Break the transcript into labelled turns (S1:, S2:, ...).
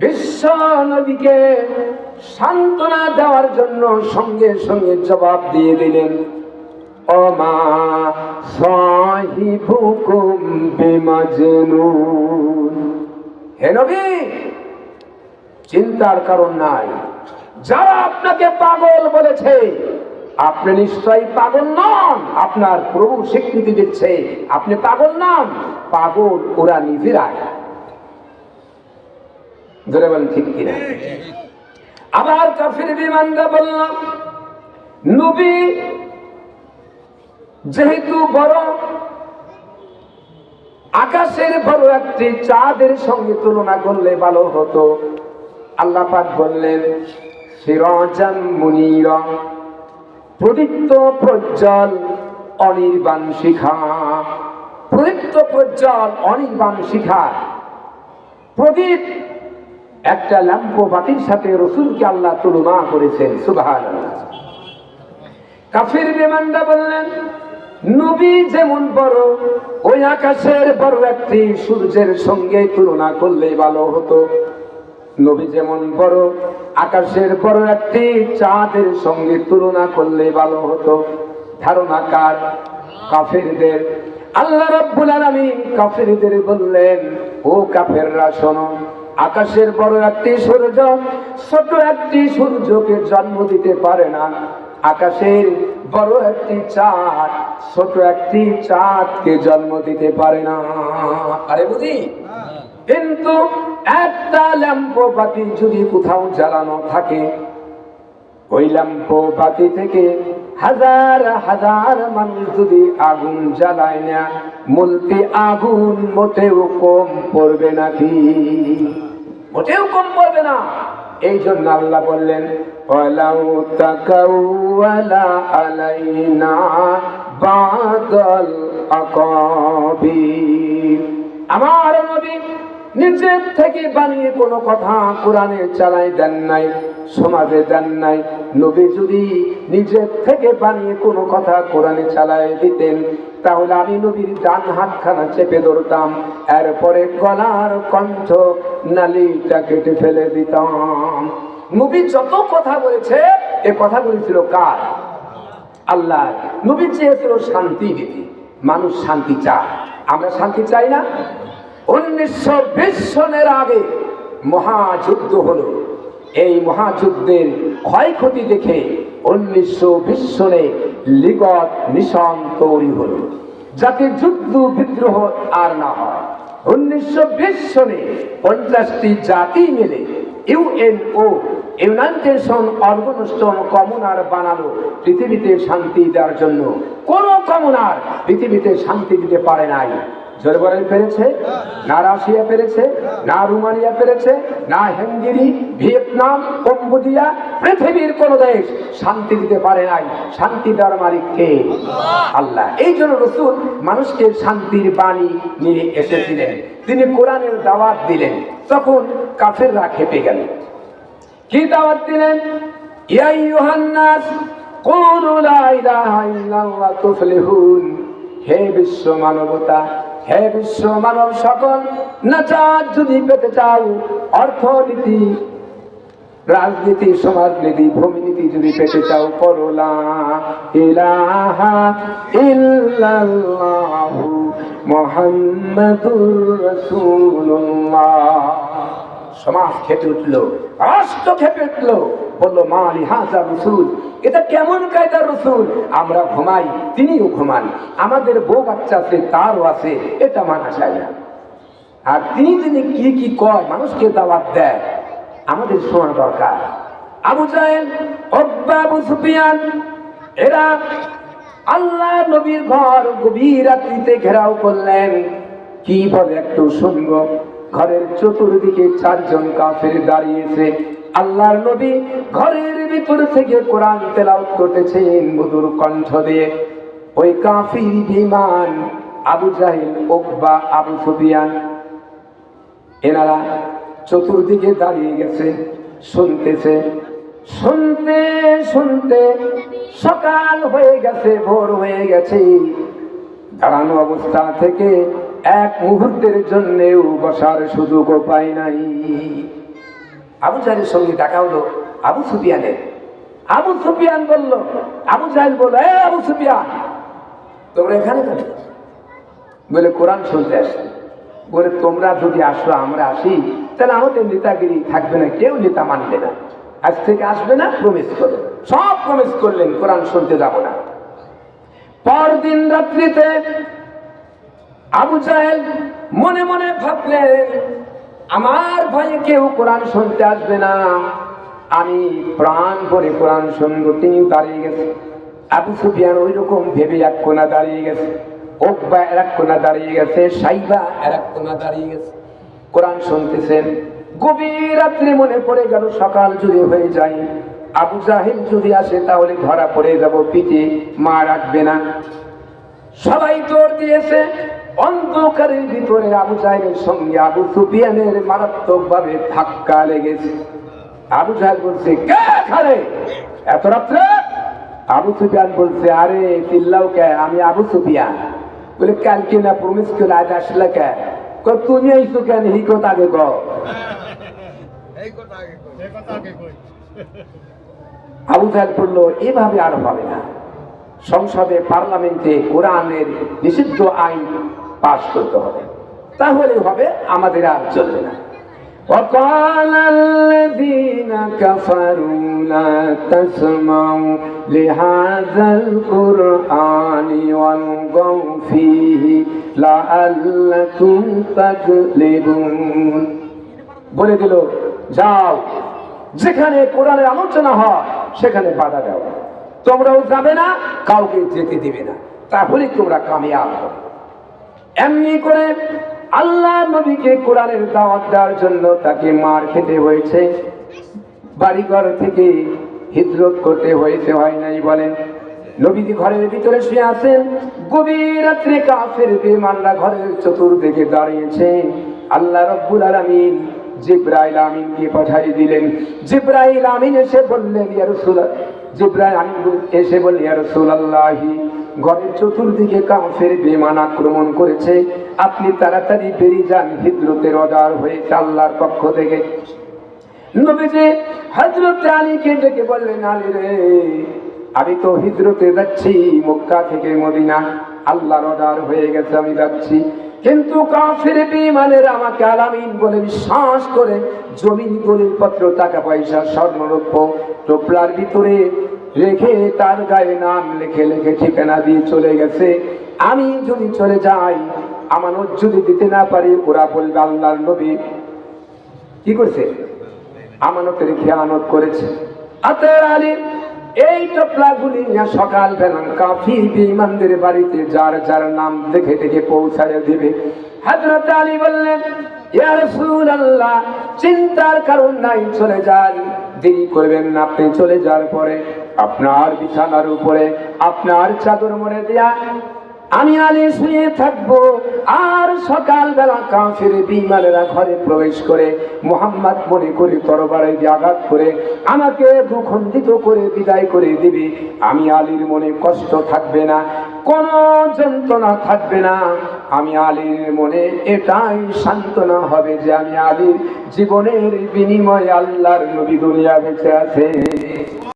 S1: বিশ্ব নবীকে সান্ত্বনা দেওয়ার জন্য সঙ্গে সঙ্গে জবাব দিয়ে দিলেন অমা সাহিবুকুম হে নবী, চিন্তার কারণ নাই। যারা আপনাকে পাগল বলেছে, আপনি নিশ্চয়ই পাগল নন। আপনার প্রভু স্বীকৃতি দিচ্ছে, আপনি পাগল নন। পাগল ওরা নিজেরাই। ধরে বলেন ঠিক কিনা? আবার কাফির বিমানরা বলল, নবী, যেহেতু বড়, আকাশের বড় একটি চাঁদের সঙ্গে তুলনা করলে ভালো হতো। আল্লাহ পাক বললেন, সিরাজান মুনিরা, প্রদীপ্ত প্রজ্জ্বল অনির্বাণ শিখা, প্রদীপ্ত প্রজ্জ্বল অনির্বাণ শিখা, প্রদীপ একটা ল্যাম্প বাতির সাথে রসুলকে আল্লাহ তুলনা করেছেন সুবাহ কাফির বিমানটা বললেন, নবী যেমন বড়, ওই আকাশের বড় একটি সূর্যের সঙ্গে তুলনা করলে ভালো হতো। নবী যেমন বড়, আকাশের বড় একটি চাঁদের সঙ্গে তুলনা করলে ভালো হতো। ধারণা কার? কাফেরদের। আল্লাহ রাব্বুল আলামিন কাফেরদের বললেন, ও কাফেররা শোনো আকাশের বড় একটি সূর্য, ছোট একটি সূর্যকে জন্ম দিতে পারে না। আকাশের বড় একটি চাঁদ, ছোট একটি চাঁদকে জন্ম দিতে পারে না। আরে বুঝি? কিন্তু একটা ল্যাম্প বাতি যদি কোথাও জ্বালানো থাকে, ওই ল্যাম্প বাতি থেকে হাজার হাজার মানুষ যদি আগুন জ্বালায় না মূলটি আগুন মোটেও কম পড়বে নাকি মোটেও কম পড়বে না। এই জন্য আল্লাহ বললেন আমার নবী নিজের থেকে বানিয়ে কোনো কথা কোরআনে চালাই দেন নাই, সমাজে দেন নাই। নবী যদি নিজের থেকে বানিয়ে কোনো কথা কোরআনে চালায় দিতেন, তাহলে আমি নবীর ডান হাতখানা চেপে ধরতাম, এরপরে গলার কণ্ঠ নালিটা কেটে ফেলে দিতাম। নবী যত কথা বলেছে, এ কথাগুলি ছিল কার? আল্লাহ নবী চেয়েছিল শান্তি মানুষ শান্তি চায়। আমরা শান্তি চাই না? উনিশশো বিশ সনের আগে মহাযুদ্ধ হলো। এই মহাযুদ্ধের ক্ষয়ক্ষতি দেখে উনিশশো বিশ সনে লিগত মিশন তৈরি হলো। যাতে যুদ্ধ বিদ্রোহ আর না হয়। উনিশশো সনে পঞ্চাশটি জাতি মিলে ইউএনও ইউনাইটেড অর্গানাইজেশন কমনার বানালো পৃথিবীতে শান্তি দেওয়ার জন্য। কোন কমনার পৃথিবীতে শান্তি দিতে পারে নাই। জোরে বলেন পেরেছে না রাশিয়া পেরেছে না রুমানিয়া পেরেছে না হেঙ্গেরি ভিয়েতনাম কম্বোডিয়া পৃথিবীর কোন দেশ শান্তি দিতে পারে নাই। শান্তি দেওয়ার মালিক কে? আল্লাহ। এই জন্য রসুল মানুষকে শান্তির বাণী নিয়ে এসেছিলেন। তিনি কোরআনের দাওয়াত দিলেন। তখন কাফেররা খেপে গেল। কি দাওয়াত দিলেন? ইয়া ইউহান্নাস কুলু লা ইলাহা ইল্লাল্লাহ তুফলিহুন। হে বিশ্ব মানবতা হে বিশ্ব মানব সকল নাচার যদি পেতে চাও, অর্থনীতি, রাজনীতি, সমাজনীতি, ভূমিনীতি যদি পেতে চাও, করোলা, ইলাহা ইল্লাল্লাহু সমাজ খেপে উঠল, রাষ্ট্র খেপে উঠল। বলল মালি হাজা রসুল, এটা কেমন কায়দার রসুল? আমরা ঘুমাই, তিনিও ঘুমান। আমাদের বউ বাচ্চা আছে, তারও আছে, এটা মানা যায় না। আর তিনি তিনি কি কি কয়, মানুষকে দাওয়াত দেয়, আমাদের শোনা দরকার। আবু জাহেল, অব্বা আবু সুফিয়ান, এরা আল্লাহ নবীর ঘর গভীর রাত্রিতে ঘেরাও করলেন। কি বলে একটু শুনব? ঘরের চতুর্দিকে চারজন কাফের দাঁড়িয়েছে। আল্লাহর নবী ঘরের ভিতর থেকে কোরআন তেলাওত করতেছেন মধুর কণ্ঠ দিয়ে। ওই কাফির বিমান আবু জাহিল ওকবা আবু সুফিয়ান, এনারা চতুর্দিকে দাঁড়িয়ে গেছে, শুনতেছে। শুনতে শুনতে সকাল হয়ে গেছে, ভোর হয়ে গেছে। দাঁড়ানো অবস্থা থেকে এক মুহূর্তের জন্যেও বসার সুযোগও পাই নাই। আবু জাহেলের সঙ্গে দেখা হলো আবু সুফিয়ানের। আবু সুফিয়ান বলল, আবু জাহেল বলল এ আবু সুফিয়ান, তোমরা এখানে বলে, কোরআন শুনতে আসছি। বলে, তোমরা যদি আসো, আমরা আসি। তাহলে আমাদের নেতাগিরি থাকবে না, কেউ নেতা মানবে না। আজ থেকে আসবে না, প্রমিস করে সব প্রমিস করলেন, কোরআন শুনতে যাব না। পরদিন রাত্রিতে আবু জাহেল মনে মনে ভাবলেন আমার ভয়ে কেউ কোরআন শুনতে আসবে না। আমি প্রাণ ভরে কোরআন শুনব তিনি দাঁড়িয়ে গেছে। আবু সুফিয়ান ওই রকম ভেবে এক কোনা দাঁড়িয়ে গেছে, ওকবা এক কোনা দাঁড়িয়ে গেছে, সাইবা এক কোনা দাঁড়িয়ে গেছে। কোরআন শুনতেছেন, গভীর রাত্রে মনে পড়ে গেল, সকাল যদি হয়ে যায়। আবু জাহিল যদি আসে, তাহলে ধরা পড়ে যাব, পিঠে মা রাখবে না। সবাই জোর দিয়েছে অন্ধকারের ভিতরে আবু জাহেলের সঙ্গে আবু সুফিয়ানের মারাত্মক ভাবে ধাক্কা লেগেছে। আবু জাহেল বলছে কে খারে এত রাত্রে? আবু সুফিয়ান বলছে আরে চিল্লাও কে? আমি আবু সুফিয়ান। বলে কালকে না প্রমিস করে আজ আসলে কে? তুমি আইসো কেন? হি কথা আগে কও।
S2: আগে কই এই কথা আগে কই?
S1: আবু জাহেল বলল এভাবে আর হবে না। সংসদে পার্লামেন্টে কোরআনের নিষিদ্ধ আইন পাশ করতে হবে তাহলে হবে আমাদের আর চলবে না وقال الذين كفروا لا تسمعوا لهذا القرآن والغوا فيه لعلكم تغلبون বলে দিল যাও যেখানে কোরআনের আলোচনা হয় সেখানে বাধা দাও তোমরাও যাবে না কাউকে যেতে দিবে না তাহলে তোমরা কামিয়াব হবে এমনি করে আল্লাহ নবীকে কোরআনের দাওয়াত দেওয়ার জন্য তাকে মার খেতে হয়েছে। বাড়িঘর থেকে হিজরত করতে হয়েছে, হয় নাই বলেন। নবীজি ঘরের ভিতরে শুয়ে আছেন। গভীর রাত্রে কাফের বেমানরা ঘরের চতুর্দিকে দাঁড়িয়েছে। আল্লাহ রব্বুল আলামিন জিব্রাইল আমিনকে পাঠিয়ে দিলেন। জিব্রাইল আমিন এসে বললেন, ইয়া রাসূলুল্লাহ। জিব্রাইল আমিন এসে বললেন, ইয়া রাসূলুল্লাহি। ঘরের চতুর্দিকে কাফের বেমান আক্রমণ করেছে। আপনি তাড়াতাড়ি বেরিয়ে যান, হিজরতের অর্ডার হয়েছে আল্লাহর পক্ষ থেকে। নবীজি ডেকে বললেন রে, আমি তো যাচ্ছি, মক্কা থেকে মদিনা। হয়ে গেছে, আমি যাচ্ছি। কিন্তু আমাকে আলামিন বলে বিশ্বাস করে, জমিন দলিলপত্র টাকা পয়সা, স্বর্ণরৌপ্য, টোপলার ভিতরে রেখে তার গায়ে নাম লিখে লিখে ঠিকানা দিয়ে চলে গেছে। আমি যদি চলে যাই, আমানত যদি দিতে না পারি, ওরা বলবে আল্লাহর নবী। কি করছে? আমানতের খেয়ানত করেছে। আতের আলী, এই টপলাগুলি সকাল বেলা কাফি বিমানদের বাড়িতে যার যার নাম দেখে দেখে পৌঁছায় দিবে। হযরত আলী বললেন চিন্তার কারণ নাই, চলে যান। দেরি করবেন না, আপনি চলে যাওয়ার পরে আপনার বিছানার উপরে আপনার চাদর মনে দেয়া আমি আলী শুয়ে থাকব। আর সকালবেলা কাফের বিমানেরা ঘরে প্রবেশ করে মোহাম্মদ মনে করে তরবারে আঘাত করে আমাকে দুখণ্ডিত করে বিদায় করে দিবে। আমি আলীর মনে কষ্ট থাকবে না, কোনো যন্ত্রণা থাকবে না। আমি আলীর মনে এটাই সান্ত্বনা হবে যে আমি আলীর জীবনের বিনিময়ে আল্লাহর নবী দুনিয়া বেঁচে আছে।